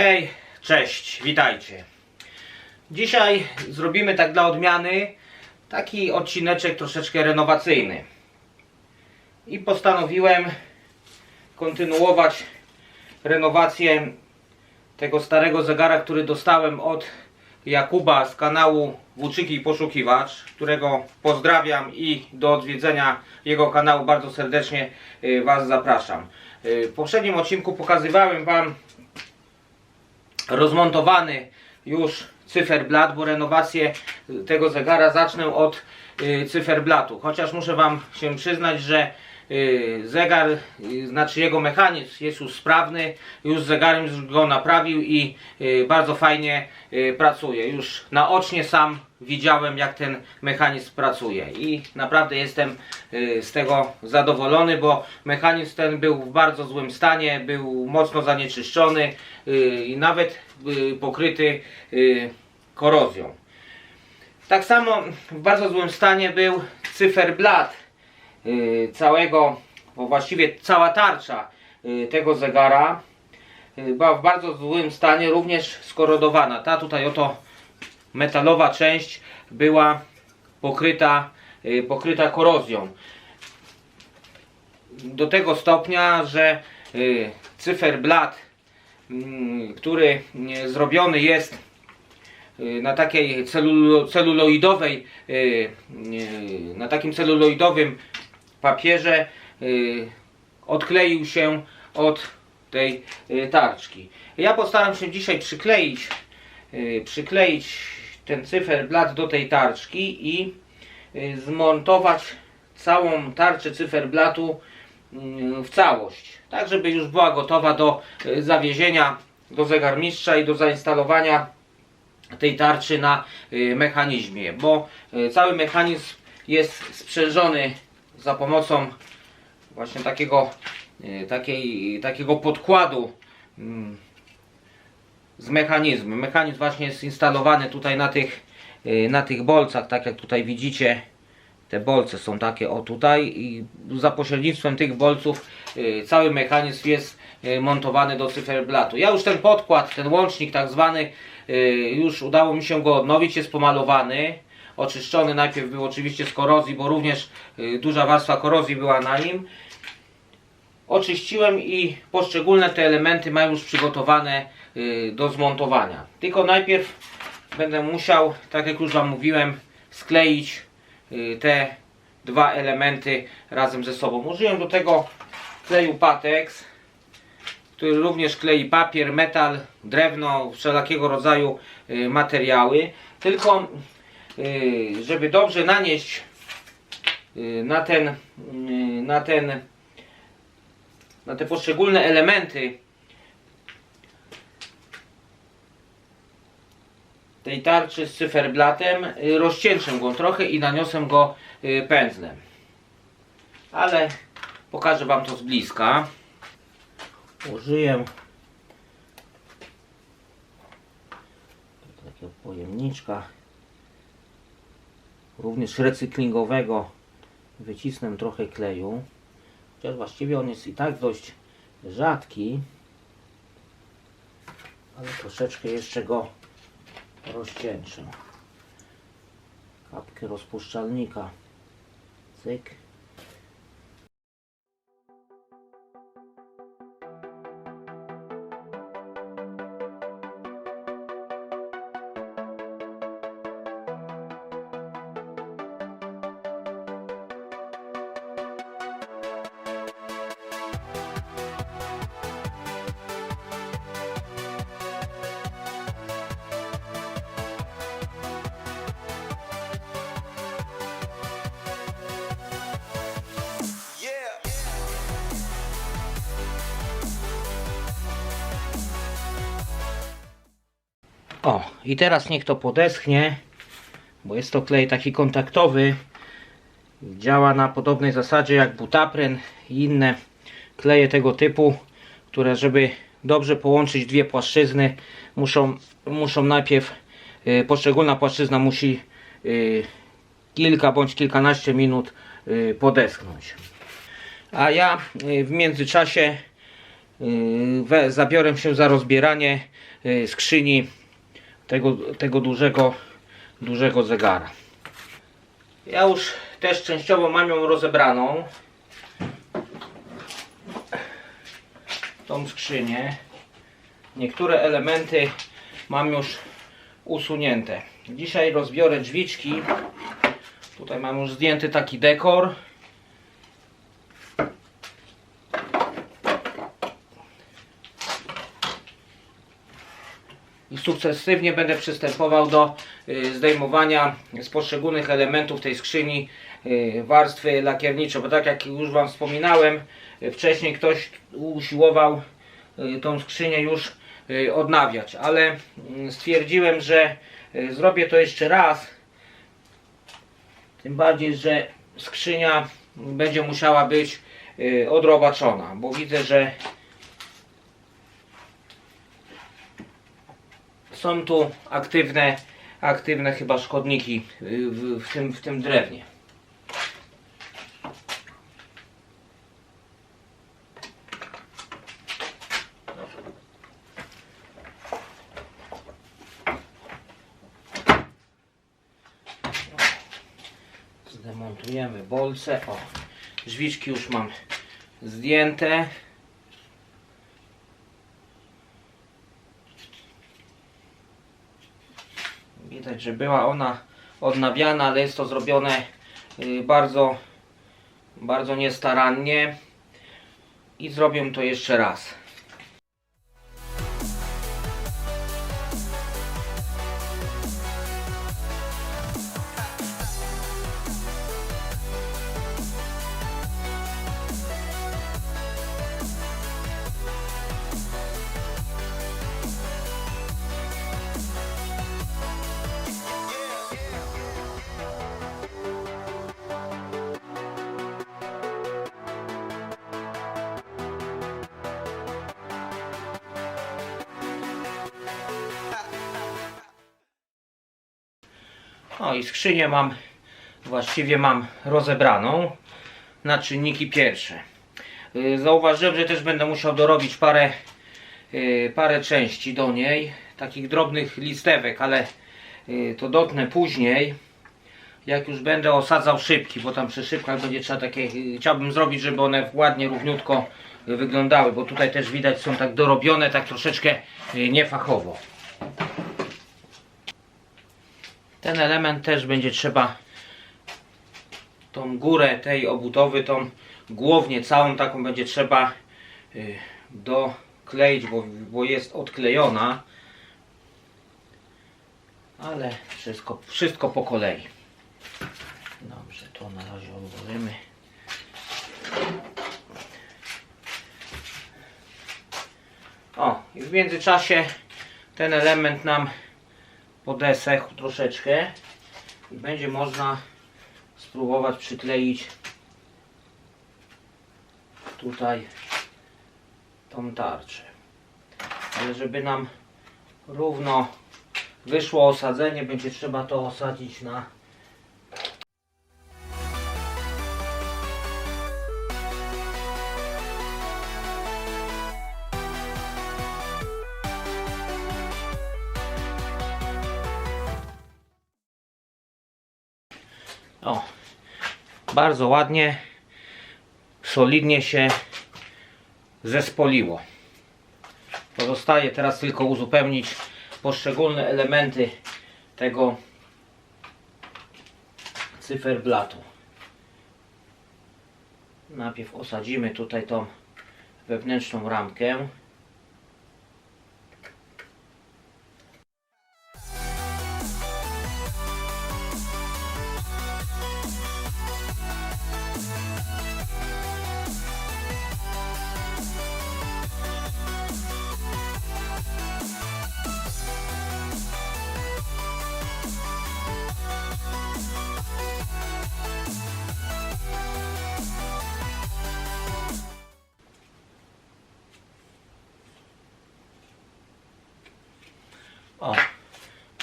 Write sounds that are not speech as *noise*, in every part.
Hej, cześć, witajcie. Dzisiaj zrobimy tak dla odmiany taki odcineczek troszeczkę renowacyjny. I postanowiłem kontynuować renowację tego starego zegara, który dostałem od Jakuba z kanału Włóczyki Poszukiwacz, którego pozdrawiam i do odwiedzenia jego kanału bardzo serdecznie y, Was zapraszam. Y, W poprzednim odcinku pokazywałem Wam rozmontowany już cyferblat, bo renowację tego zegara zacznę od y, cyferblatu. Chociaż muszę Wam się przyznać, że zegar, y, znaczy jego mechanizm jest już sprawny, już zegarem już go naprawił i y, bardzo fajnie y, pracuje. Już naocznie sam widziałem jak ten mechanizm pracuje i naprawdę jestem y, z tego zadowolony, bo mechanizm ten był w bardzo złym stanie, był mocno zanieczyszczony y, i nawet y, pokryty y, korozją. Tak samo w bardzo złym stanie był cyferblat y, całego, bo właściwie cała tarcza y, tego zegara y, była w bardzo złym stanie, również skorodowana. Ta tutaj oto metalowa część była pokryta, y, pokryta korozją. Do tego stopnia, że y, cyferblat, mm, który y, zrobiony jest y, na takiej celulo, celuloidowej, y, y, na takim celuloidowym papierze y, odkleił się od tej y, tarczki. Ja postaram się dzisiaj przykleić, y, przykleić ten cyferblat do tej tarczki i zmontować całą tarczę cyferblatu w całość, tak żeby już była gotowa do zawiezienia do zegarmistrza i do zainstalowania tej tarczy na mechanizmie, bo cały mechanizm jest sprzężony za pomocą właśnie takiego, y, takiej, takiego podkładu mm, z mechanizmem. Mechanizm właśnie jest instalowany tutaj na tych, y, na tych bolcach, tak jak tutaj widzicie. Te bolce są takie o tutaj i za pośrednictwem tych bolców y, cały mechanizm jest montowany do cyferblatu. Ja już ten podkład, ten łącznik tak zwany, już udało mi się go odnowić, jest pomalowany. Oczyszczony najpierw był oczywiście z korozji, bo również y, duża warstwa korozji była na nim. Oczyściłem i poszczególne te elementy mają już przygotowane y, do zmontowania. Tylko najpierw będę musiał, tak jak już Wam mówiłem, skleić y, te dwa elementy razem ze sobą. Użyłem do tego kleju Patex, który również klei papier, metal, drewno, wszelakiego rodzaju materiały. Tylko żeby dobrze nanieść y, na ten, y, na ten na te poszczególne elementy tej tarczy z cyferblatem y, rozcieńczę go trochę i naniosę go y, pędzlem. Ale pokażę Wam to z bliska. Użyję takiego pojemniczka również recyklingowego wycisnę trochę kleju chociaż właściwie on jest i tak dość rzadki ale troszeczkę jeszcze go rozcieńczę. Kapkę rozpuszczalnika. Cyk O, i teraz niech to podeschnie, bo jest to klej taki kontaktowy. Działa na podobnej zasadzie jak butapren i inne kleje tego typu, które żeby dobrze połączyć dwie płaszczyzny, muszą, muszą najpierw, y, poszczególna płaszczyzna musi y, kilka bądź kilkanaście minut y, podeschnąć. A ja y, w międzyczasie y, we, zabiorę się za rozbieranie skrzyni tego, tego dużego, dużego zegara. Ja już też częściowo mam ją rozebraną. Tą skrzynię. Niektóre elementy mam już usunięte. Dzisiaj rozbiorę drzwiczki. Tutaj mam już zdjęty taki dekor. I sukcesywnie będę przystępował do y, zdejmowania z poszczególnych elementów tej skrzyni y, warstwy lakierniczej, bo tak jak już Wam wspominałem, y, wcześniej ktoś usiłował tą skrzynię już odnawiać, ale mm, stwierdziłem, że zrobię to jeszcze raz, tym bardziej, że skrzynia będzie musiała być odrobaczona, bo widzę, że są tu aktywne, aktywne chyba szkodniki y, w, w, tym, w tym drewnie. Zdemontujemy bolce. O, drzwiczki już mam zdjęte. Widać, że była ona odnawiana, ale jest to zrobione y, bardzo, bardzo niestarannie. I zrobię to jeszcze raz. No i skrzynię mam, właściwie mam rozebraną na czynniki pierwsze. Y, Zauważyłem, że też będę musiał dorobić parę, y, parę części do niej, takich drobnych listewek, ale y, to dotknę później, jak już będę osadzał szybki, bo tam przy szybkach będzie trzeba takie, chciałbym zrobić, żeby one ładnie, równiutko wyglądały, bo tutaj też widać są tak dorobione, tak troszeczkę niefachowo. Ten element też będzie trzeba tą górę tej obudowy, tą głownię całą taką będzie trzeba y, dokleić, bo, bo jest odklejona. Ale wszystko, wszystko po kolei. Dobrze, to na razie odłożymy. O, i w międzyczasie ten element nam podesechł troszeczkę i będzie można spróbować przykleić tutaj tą tarczę. Ale żeby nam równo wyszło osadzenie, będzie trzeba to osadzić na O, bardzo ładnie, solidnie się zespoliło. Pozostaje teraz tylko uzupełnić poszczególne elementy tego cyferblatu. Najpierw osadzimy tutaj tą wewnętrzną ramkę.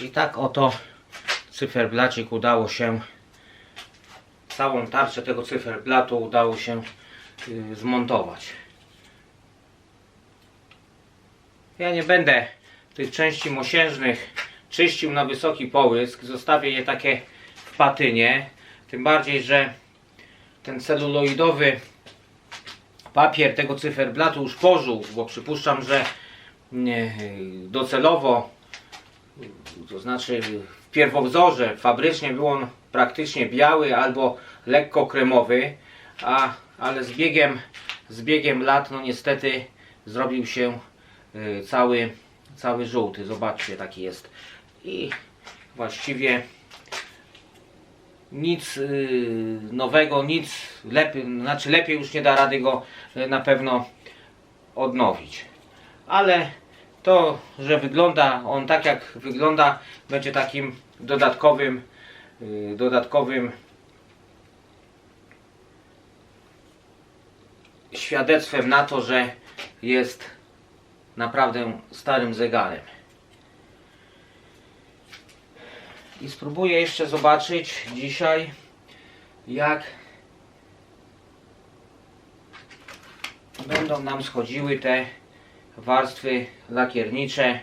I tak oto cyferblacik udało się, całą tarczę tego cyferblatu udało się y, zmontować. Ja nie będę tych części mosiężnych czyścił na wysoki połysk. Zostawię je takie w patynie. Tym bardziej, że ten celuloidowy papier tego cyferblatu już pożół, bo przypuszczam, że nie, docelowo, to znaczy w pierwowzorze fabrycznie był on praktycznie biały albo lekko kremowy, a, ale z biegiem, z biegiem lat no niestety zrobił się y, cały, cały żółty. Zobaczcie, taki jest. I właściwie nic y, nowego, nic lepiej, znaczy lepiej już nie da rady go y, na pewno odnowić. Ale to, że wygląda on tak jak wygląda, będzie takim dodatkowym, y, dodatkowym świadectwem na to, że jest naprawdę starym zegarem. I spróbuję jeszcze zobaczyć dzisiaj, jak będą nam schodziły te warstwy lakiernicze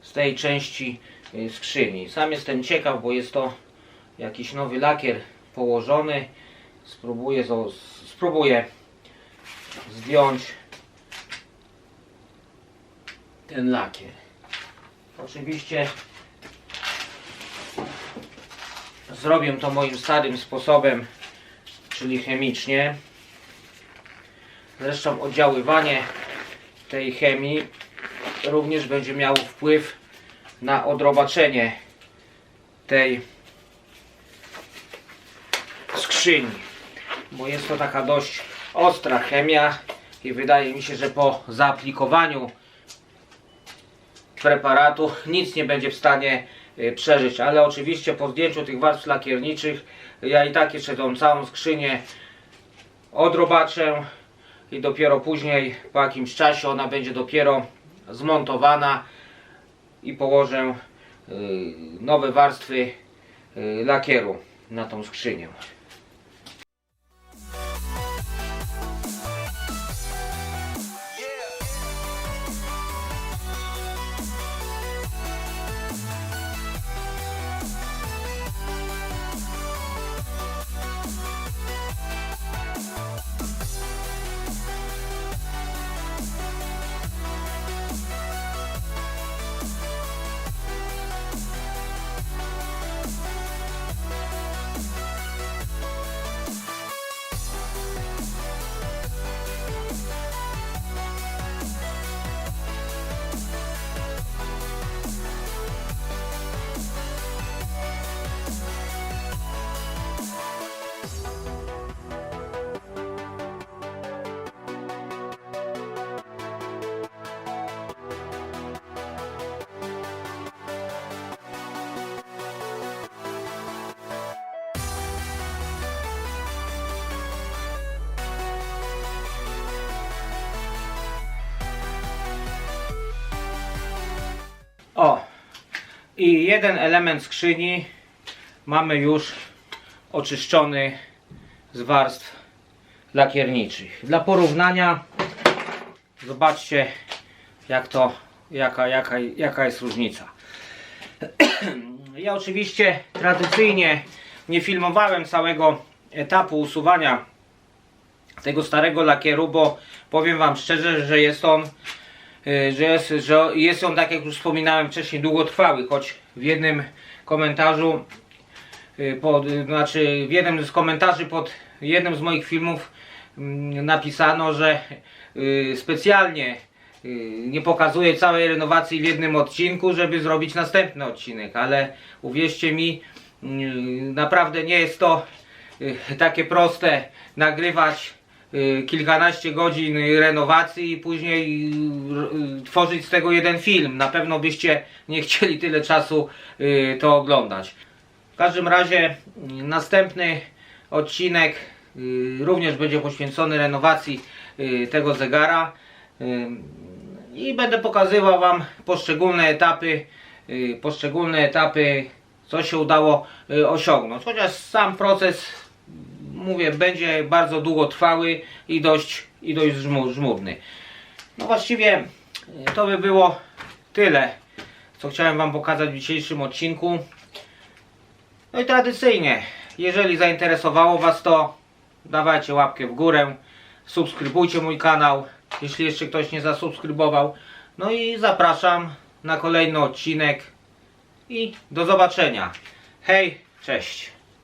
z tej części y, skrzyni. Sam jestem ciekaw, bo jest to jakiś nowy lakier położony. Spróbuję, spróbuję zdjąć ten lakier. Oczywiście zrobię to moim starym sposobem, czyli chemicznie. Zresztą oddziaływanie tej chemii również będzie miało wpływ na odrobaczenie tej skrzyni, bo jest to taka dość ostra chemia i wydaje mi się, że po zaaplikowaniu preparatu nic nie będzie w stanie y, przeżyć, ale oczywiście po zdjęciu tych warstw lakierniczych ja i tak jeszcze tą całą skrzynię odrobaczę i dopiero później po jakimś czasie ona będzie dopiero zmontowana i położę y, nowe warstwy y, lakieru na tą skrzynię. O! I jeden element skrzyni mamy już oczyszczony z warstw lakierniczych. Dla porównania zobaczcie jak to, jaka, jaka, jaka jest różnica. *clears throat* Ja oczywiście tradycyjnie nie filmowałem całego etapu usuwania tego starego lakieru, bo powiem Wam szczerze, że jest on że jest, że jest on, tak jak już wspominałem wcześniej, długotrwały, choć w jednym komentarzu, y, pod, y, znaczy w jednym z komentarzy pod jednym z moich filmów mm, napisano, że specjalnie nie pokazuję całej renowacji w jednym odcinku, żeby zrobić następny odcinek, ale uwierzcie mi, y, naprawdę nie jest to takie proste nagrywać kilkanaście godzin renowacji i później y, y, tworzyć z tego jeden film. Na pewno byście nie chcieli tyle czasu y, to oglądać. W każdym razie y, następny odcinek y, również będzie poświęcony renowacji y, tego zegara y, i będę pokazywał Wam poszczególne etapy, y, poszczególne etapy, co się udało y, osiągnąć. Chociaż sam proces mówię, będzie bardzo długotrwały i dość, i dość żmu- żmudny. No właściwie y, to by było tyle, co chciałem Wam pokazać w dzisiejszym odcinku. No i tradycyjnie, jeżeli zainteresowało Was to, dawajcie łapkę w górę, subskrybujcie mój kanał, jeśli jeszcze ktoś nie zasubskrybował. No i zapraszam na kolejny odcinek i do zobaczenia. Hej, cześć.